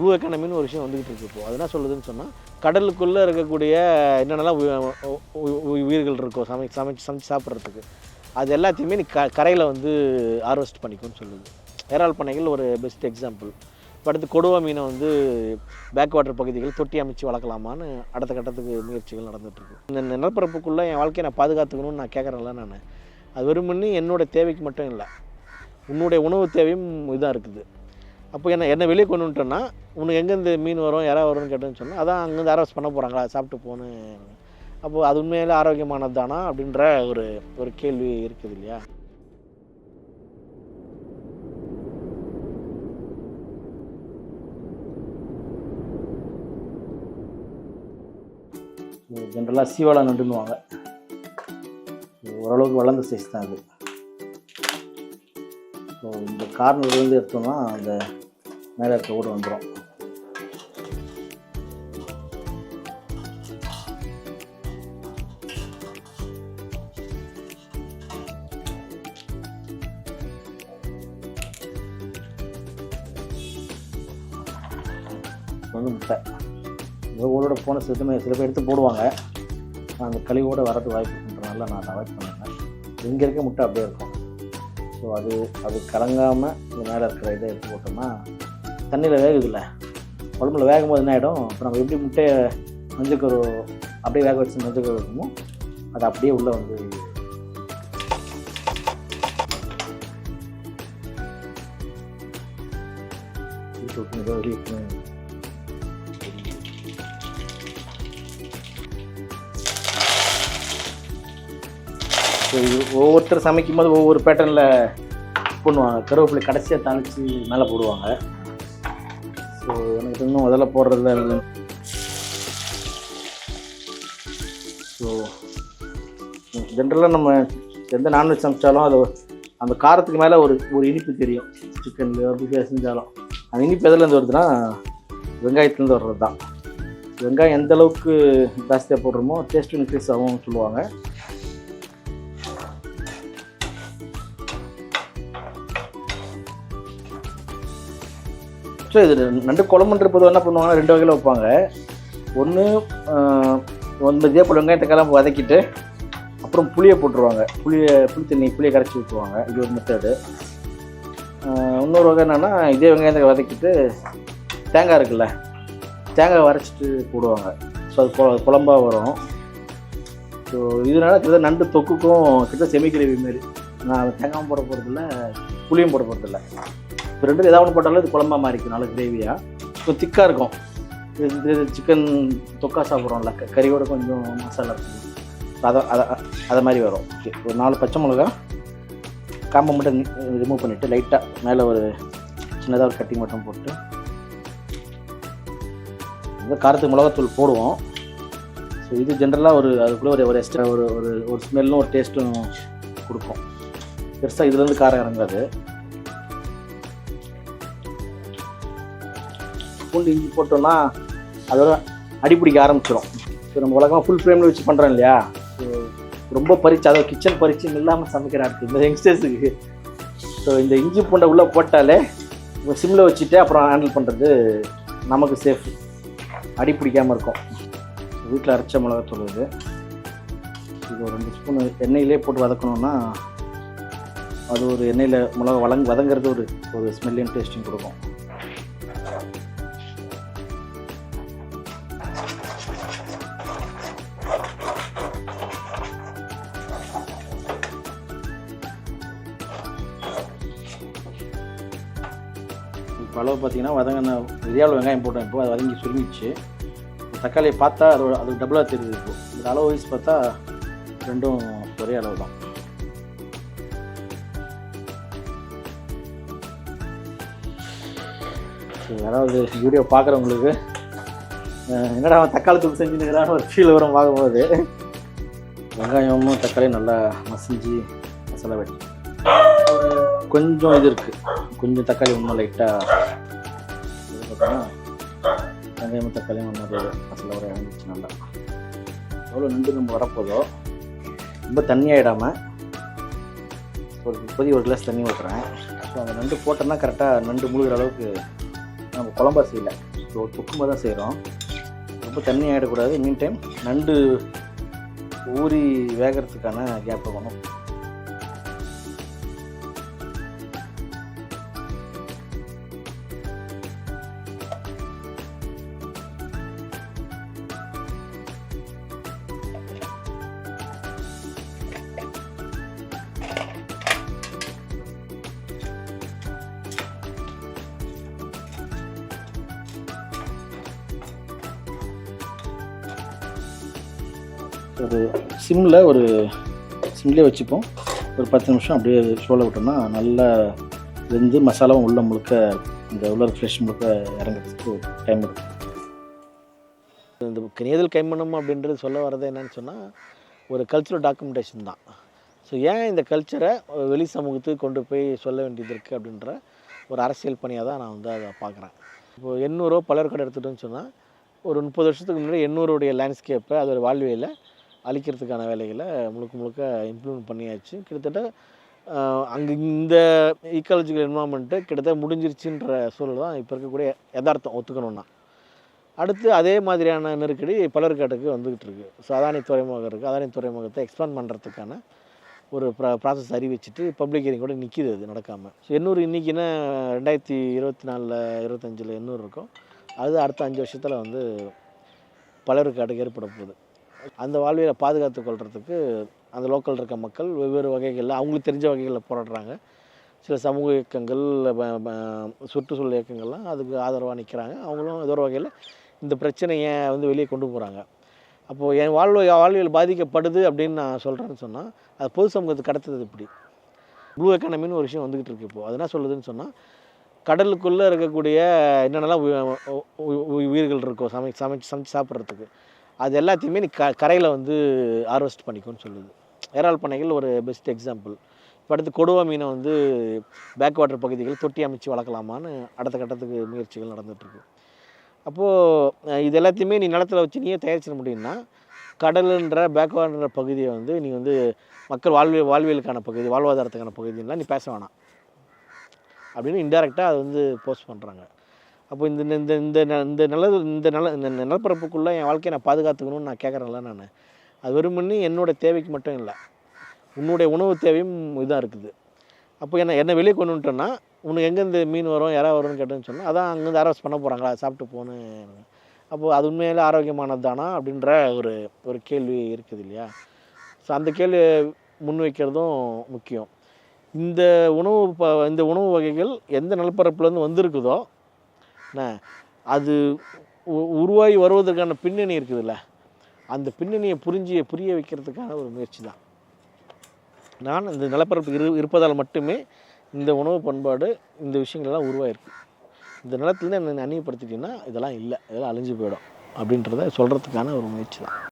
Blue எக்கானமின்னு ஒரு விஷயம் வந்துகிட்டு இருக்கு இப்போ. அது என்ன சொல்லுதுன்னு சொன்னால் கடலுக்குள்ளே இருக்கக்கூடிய என்னென்னலாம் உயிர்கள் இருக்கும் சமை சமைச்சு சமைச்சு சாப்பிட்றதுக்கு அது எல்லாத்தையுமே நீ க கரையில் வந்து ஹார்வெஸ்ட் பண்ணிக்கோன்னு சொல்லுது. ஏரால் பண்ணைகள் ஒரு பெஸ்ட் எக்ஸாம்பிள் இப்போ அடுத்து கொடுவா மீனை வந்து பேக் வாட்டர் பகுதிகள் தொட்டி அமைச்சு வளர்க்கலாமான்னு அடுத்த கட்டத்துக்கு முயற்சிகள் நடந்துகிட்ருக்கு இந்த நிலப்பரப்புக்குள்ளே என் வாழ்க்கையை நான் பாதுகாத்துக்கணும்னு நான் கேட்குறேன்ல நான். அது வெறுமனே என்னோட தேவைக்கு மட்டும் இல்லை உன்னுடைய உணவு தேவையும் இதாக இருக்குது. அப்போ என்ன என்ன வெளியே கொண்டு வந்துட்டோன்னா உனக்கு எங்கேருந்து மீன் வரும் இறா வரும்னு கேட்டேன்னு சொன்னால் அதான் அங்கேருந்து அரவஸ் பண்ண போகிறாங்களா சாப்பிட்டு போன்னு. அப்போது அது உண்மையிலே ஆரோக்கியமானது தானா அப்படின்ற ஒரு ஒரு கேள்வி இருக்குது இல்லையா? ஜென்ரலாக சீவாழை நண்டுன்னுவாங்க. ஓரளவுக்கு வளர்ந்த சைஸ் தான் அது. இந்த கார்னர்லேருந்து எடுத்தோம்னா அந்த மேலே இருக்க ஓடு வந்துடும் வந்து முட்டை இந்த ஓடோட போன சில சில பேர் எடுத்து போடுவாங்க. நான் அந்த கழிவோட வரது வாய்ப்பு இருக்குன்றனால நான் அவாய்ட் பண்ணுவேன் இங்கே இருக்க முட்டை அப்படியே இருக்கும். ஸோ அது அது கலங்காமல் இந்த மேலே இருக்கிற இதை எடுத்து போட்டோம்னா தண்ணியில் வேகுதுல்ல. உடம்புல வேகும் போது என்ன ஆகிடும் இப்போ நம்ம எப்படி முட்டையை மஞ்சக்கரு அப்படியே வேக வச்சு மஞ்சக்கரு இருக்குமோ அது அப்படியே உள்ளே வந்து வெளியே ஒவ்வொருத்தர் சமைக்கும் போது ஒவ்வொரு பேட்டர்னில் பண்ணுவாங்க கருவேப்பிலை கடைசியாக தாளித்து மேலே போடுவாங்க. ஸோ எனக்கு இன்னும் முதல்ல தான் இல்லை ஸோ ஜென்ரலாக நம்ம எந்த நான்வெஜ் சமைச்சாலும் அது அந்த காரத்துக்கு மேலே ஒரு ஒரு இனிப்பு தெரியும். சிக்கன்லையோ பிஃபே செஞ்சாலும். அந்த இனிப்பு எதுலேருந்து வருதுன்னா வெங்காயத்துலேருந்து வர்றது தான் வெங்காயம் எந்த அளவுக்கு ஜாஸ்தியாக போடுறோமோ டேஸ்ட் இன்க்ரீஸ் ஆகும்னு சொல்லுவாங்க. ஸோ இது நண்டு குழம்புன்ற பொதுவாக என்ன பண்ணுவாங்கன்னா ரெண்டு வகையில் வைப்பாங்க. ஒன்று ஒன்று இதே போல் வெங்காயத்தை கிளம்பு வதக்கிட்டு அப்புறம் புளியை போட்டுருவாங்க. புளியை புளி தண்ணி புளியை கரைச்சி ஊற்றுவாங்க இது ஒரு மெத்தடு இன்னொரு வகை என்னென்னா இதே வெங்காயத்தை வதக்கிட்டு தேங்காய் இருக்குல்ல தேங்காய் வரைச்சிட்டு போடுவாங்க. ஸோ அது குழ- குழம்பாக வரும். ஸோ இதனால கிட்ட நண்டு தொக்குக்கும் கிட்ட செமி கிரேவி மாரி. நான் தேங்காயும் போட போகிறதில்ல புளியும் போட போகிறதில்ல இப்போ ரெண்டு ஏதாவது ஒன்று போட்டாலும் இது குழம்பா இருக்கும் நல்ல கிரேவியாக கொஞ்சம் திக்காக இருக்கும். இது சிக்கன் தொக்கா சாப்பிட்றோம்ல க- கறியோட கொஞ்சம் மசாலா அதை அதை அதை மாதிரி வரும். ஒரு நாலு பச்சை மிளகா காம்பை மட்டும் ரிமூவ் பண்ணிவிட்டு லைட்டாக மேலே ஒரு சின்னதாக ஒரு கட்டிங் மட்டும் போட்டு காரத்துக்கு மிளகாத்தூள் போடுவோம். ஸோ இது ஜென்ரலாக ஒரு அதுக்குள்ளே ஒரு ஒரு எக்ஸ்ட்ரா ஒரு ஒரு ஒரு ஸ்மெல்லும் ஒரு டேஸ்ட்டும் கொடுக்கும். பெருசாக இதுலேருந்து காரம் இறங்காது. பூண்டு இஞ்சி போட்டோம்னா அதோட அடிப்பிடிக்க ஆரம்பிச்சிடும் இப்போ நம்ம உலகமாக ஃபுல் ஃப்ரேமில் வச்சு பண்ணுறோம் இல்லையா? ரொம்ப பறிச்சு அதாவது கிச்சன் பறிச்சு இல்லாமல் சமைக்கிற ஆட்கள் இந்த யங்ஸ்டர்ஸுக்கு ஸோ இந்த இஞ்சி பூண்டை உள்ளே போட்டாலே சிம்மில் வச்சுட்டு அப்புறம் ஹேண்டில் பண்ணுறது நமக்கு சேஃப் அடி பிடிக்காமல் இருக்கும். வீட்டில் அரைச்ச மிளகாத்தூள் இது. இது ஒரு ரெண்டு ஸ்பூன் எண்ணெயிலே போட்டு வதக்கணுன்னா அது ஒரு எண்ணெயில் மிளகா வளங் வதங்கிறது ஒரு ஒரு ஸ்மெல்லையும் டேஸ்ட்டையும் கொடுக்கும். இப்போ அளவு பார்த்தீங்கன்னா வதங்கின இடியாவில் வெங்காயம் போட்டேன் இப்போ அது வதங்கி சுருங்கிச்சு தக்காளியை பார்த்தா அது அது டபுளாக தெரியுது இப்போது இந்த அளவு வயசு பார்த்தா ரெண்டும் ஒரே அளவு தான் யாராவது வீடியோ பார்க்குறவங்களுக்கு என்னடா அவன் தக்காளி தூள் செஞ்சுருக்கிறான்னு ஒரு ஃபீல் வரும் பார்க்கும்போது. வெங்காயமும் தக்காளியும் நல்லா மசிஞ்சு மசாலா வெட்டி ஒரு கொஞ்சம் இது இருக்குது கொஞ்சம் தக்காளி இன்னும் லைட்டாக இது பார்த்தோன்னா வெங்காயமும் தக்காளியும் ஒன்றும் மசாலா வர இறந்துச்சு நல்லா. எவ்வளோ நண்டு நம்ம வரப்போதோ ரொம்ப தண்ணி ஆகிடாமல் ஒரு இப்போதைக்கு ஒரு கிளாஸ் தண்ணி ஊற்றுறேன் ஸோ அந்த நண்டு போட்டோன்னா கரெக்டாக நண்டு முழுகிற அளவுக்கு நம்ம குழம்பா செய்யல ஸோ தொக்குமா தான் செய்கிறோம் ரொம்ப தண்ணி ஆகிடக்கூடாது மீன் டைம் நண்டு ஊறி வேகிறதுக்கான கேப் வேணும் ஒரு சிம்மில் ஒரு சிம்லேயே வச்சுப்போம். ஒரு பத்து நிமிஷம் அப்படியே சோள விட்டோம்னா நல்லா வெந்து மசாலாவும் உள்ள முழுக்க இந்த உள்ள ஃப்ரெஷ் முழுக்க இறங்குறதுக்கு டைம் எடுக்கும். இந்த நெய்தல் கைமணம் அப்படின்றது சொல்ல வர்றது என்னன்னு சொன்னால் ஒரு கல்ச்சுரல் டாக்குமெண்டேஷன் தான். ஸோ ஏன் இந்த கல்ச்சரை வெளி சமூகத்துக்கு கொண்டு போய் சொல்ல வேண்டியது இருக்குது அப்படின்ற ஒரு அரசியல் பணியாக தான் நான் வந்து அதை பார்க்குறேன். இப்போது எண்ணூறோ பலர்கடை எடுத்துகிட்டோன்னு சொன்னால் ஒரு முப்பது வருஷத்துக்கு முன்னாடி எண்ணூருடைய லேண்ட்ஸ்கேப்பை அதோட வாழ்வியலை அழிக்கிறதுக்கான வேலைகளை முழுக்க முழுக்க இம்ப்ளிமெண்ட் பண்ணியாச்சு. கிட்டத்தட்ட அங்கே இந்த ஈக்காலஜிக்கல் என்வாமெண்ட்டு கிட்டத்தட்ட முடிஞ்சிருச்சுன்ற சூழல் தான் இப்போ இருக்கக்கூடிய யதார்த்தம் ஒத்துக்கணும்னா. அடுத்து அதே மாதிரியான நெருக்கடி பலர்காட்டுக்கு வந்துக்கிட்டு இருக்குது ஸோ அதானி துறைமுகம் இருக்குது அதானி துறைமுகத்தை எக்ஸ்பேண்ட் பண்ணுறதுக்கான ஒரு ப்ரா ப்ராசஸ் அறிவிச்சிட்டு பப்ளிக் ஹியரிங் கூட நிற்கிது அது நடக்காமல் ஸோ எண்ணூறு இன்றைக்கின்னா ரெண்டாயிரத்தி இருபத்தி நாலில் இருபத்தஞ்சில் எண்ணூறு இருக்கும். அது அடுத்த அஞ்சு வருஷத்தில் வந்து பலருக்காட்டுக்கு ஏற்பட போகுது. அந்த வாழ்வியலை பாதுகாத்து கொள்றதுக்கு அந்த லோக்கல் இருக்க மக்கள் வெவ்வேறு வகைகளில் அவங்களுக்கு தெரிஞ்ச வகைகளில் போராடுறாங்க. சில சமூக இயக்கங்கள் சுற்றுச்சூழல் இயக்கங்கள்லாம் அதுக்கு ஆதரவாக நிற்கிறாங்க அவங்களும் ஏதோ ஒரு வகையில் இந்த பிரச்சனையை வந்து வெளியே கொண்டு போகிறாங்க அப்போது என் வாழ்வு வாழ்வியல் பாதிக்கப்படுது அப்படின்னு நான் சொல்கிறேன்னு சொன்னால் அது பொது சமூகத்துக்கு கடத்துறது இப்படி ப்ளூ எக்கானமின்னு ஒரு விஷயம் வந்துக்கிட்டு இருக்கு இப்போது அது என்ன சொல்லுதுன்னு சொன்னால் கடலுக்குள்ளே இருக்கக்கூடிய என்னென்னலாம் உயிர்கள் இருக்கோ சமை சமைச்சு சமைச்சு சாப்பிட்றதுக்கு அது எல்லாத்தையுமே நீ க கரையில் வந்து ஹார்வெஸ்ட் பண்ணிக்கோன்னு சொல்லுது. ஏறால் பண்ணைகள் ஒரு பெஸ்ட் எக்ஸாம்பிள் இப்போ அடுத்து கொடுவா மீனை வந்து பேக் வாட்டர் பகுதிகள் தொட்டி அமைச்சு வளர்க்கலாமான்னு அடுத்த கட்டத்துக்கு முயற்சிகள் நடந்துகிட்ருக்கு அப்போது இது எல்லாத்தையுமே நீ நிலத்துல வச்சு நீயே தயாரிச்சிட முடியும்னா கடலுன்ற பேக் வாட்டர் பகுதியை வந்து நீ வந்து மக்கள் வாழ்வியல் வாழ்வியலுக்கான பகுதி வாழ்வாதாரத்துக்கான பகுதியெலாம் நீ பேச வேணாம். அப்படின்னு இன்டெரக்டாக அது வந்து போஸ்ட் பண்ணுறாங்க அப்போ இந்த இந்த இந்த ந- இந்த நில இந்த நில இந்த நிலப்பரப்புக்குள்ளே என் வாழ்க்கையை நான் பாதுகாத்துக்கணும்னு நான் கேட்குறேன்ல நான். அது வெறுமன்னு என்னோட தேவைக்கு மட்டும் இல்லை. உன்னுடைய உணவு தேவையும் இதாக இருக்குது. அப்போ என்ன என்ன வெளியே கொண்டு வந்துட்டோன்னா உனக்கு எங்கேருந்து மீன் வரும் யாரா வரும்னு கேட்டேன்னு சொன்னால் அதான் அங்கேருந்து அரவஸ் பண்ண போகிறாங்களா சாப்பிட்டு போன்னு. அப்போது அது உண்மையிலே ஆரோக்கியமானது தானா அப்படின்ற ஒரு ஒரு கேள்வி இருக்குது இல்லையா? ஸோ அந்த கேள்வி முன்வைக்கிறதும் முக்கியம். இந்த உணவு ப இந்த உணவு வகைகள் எந்த நிலப்பரப்புலேருந்து வந்திருக்குதோ என்ன? அது உ- உருவாகி வருவதற்கான பின்னணி இருக்குதுல்ல? அந்த பின்னணியை புரிஞ்சு புரிய வைக்கிறதுக்கான ஒரு முயற்சி தான். நான் இந்த நிலப்பரப்பு இரு இருப்பதால் மட்டுமே இந்த உணவு பண்பாடு இந்த விஷயங்கள்லாம் உருவாயிருக்கு. இந்த நிலத்துலேருந்து என்னை அந்நியப்படுத்திட்டீங்கன்னா இதெல்லாம் இல்லை இதெல்லாம் அழிஞ்சு போயிடும் அப்படின்றத சொல்கிறதுக்கான ஒரு முயற்சி தான்.